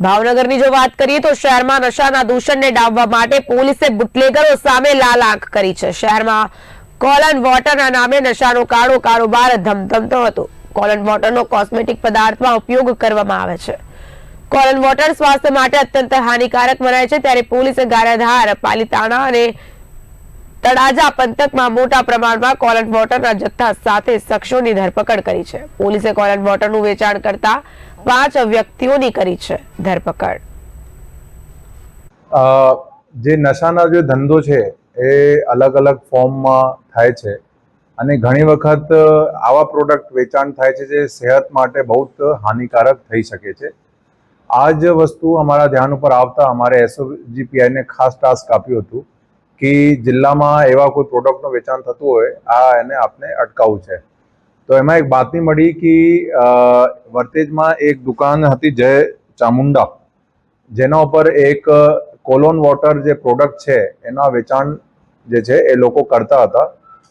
ભાવનગરની જો વાત કરીએ તો શહેરમાં નશાના દૂષણને ડામવા માટે પોલીસે બુટલેગરો સામે લાલ આંખ કરી છે. શહેરમાં કોલન વોટરના નામે નશાનો કાળો કારોબાર ધમધમતો હતો. કોલન વોટરનો કોસ્મેટિક પદાર્થમાં ઉપયોગ કરવામાં આવે છે. કોલન વોટર સ્વાસ્થ્ય માટે અત્યંત હાનિકારક મનાય છે. ત્યારે પોલીસે ગારાધાર, પાલિતાણા અને તળાજા પંથકમાં મોટા પ્રમાણમાં કોલન વોટરના જથ્થા સાથે શખ્સોની ધરપકડ કરી છે. પોલીસે કોલન વોટરનું વેચાણ કરતા પાંચ વ્યક્તિઓની કરી છે ધરપકડ. જે નશાનો જે ધંધો છે એ અલગ અલગ ફોર્મમાં થાય છે અને ઘણી વખત આવા પ્રોડક્ટ વેચાણ થાય છે જે સેહત માટે બહુ હાનિકારક થઈ શકે છે. આ જ વસ્તુ અમારા ધ્યાન ઉપર આવતા અમારે એસઓજીપીઆઈને ખાસ ટાસ્ક આપ્યું હતું કે જિલ્લામાં એવા કોઈ પ્રોડક્ટનું વેચાણ થતું હોય, આ એને આપને અટકાવવું છે. તો એમાં એક બાતમી મળી કે વર્તેજમાં એક દુકાન હતી જય ચામુંડા, જેના ઉપર એક કોલોન વોટર જે પ્રોડક્ટ છે, એના વેચાણ જે છે એ લોકો કરતા હતા.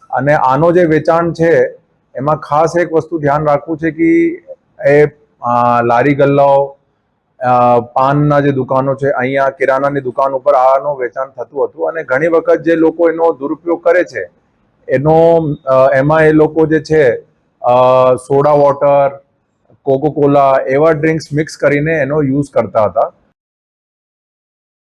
અને આનો જે વેચાણ છે, એમાં ખાસ એક વસ્તુ ધ્યાન રાખવું છે કે, એ લારી ગલ્લાઓ પાનના જે દુકાનો છે, અહીંયા કિરાનાની દુકાન ઉપર આનું વેચાણ થતું હતું. અને ઘણી વખત જે લોકો એનો દુરુપયોગ કરે છે, એનો એમાં એ લોકો જે છે સોડા વોટર કોકો કોલા એવા ડ્રિંક્સ મિક્સ કરીને એનો યુઝ કરતા હતા.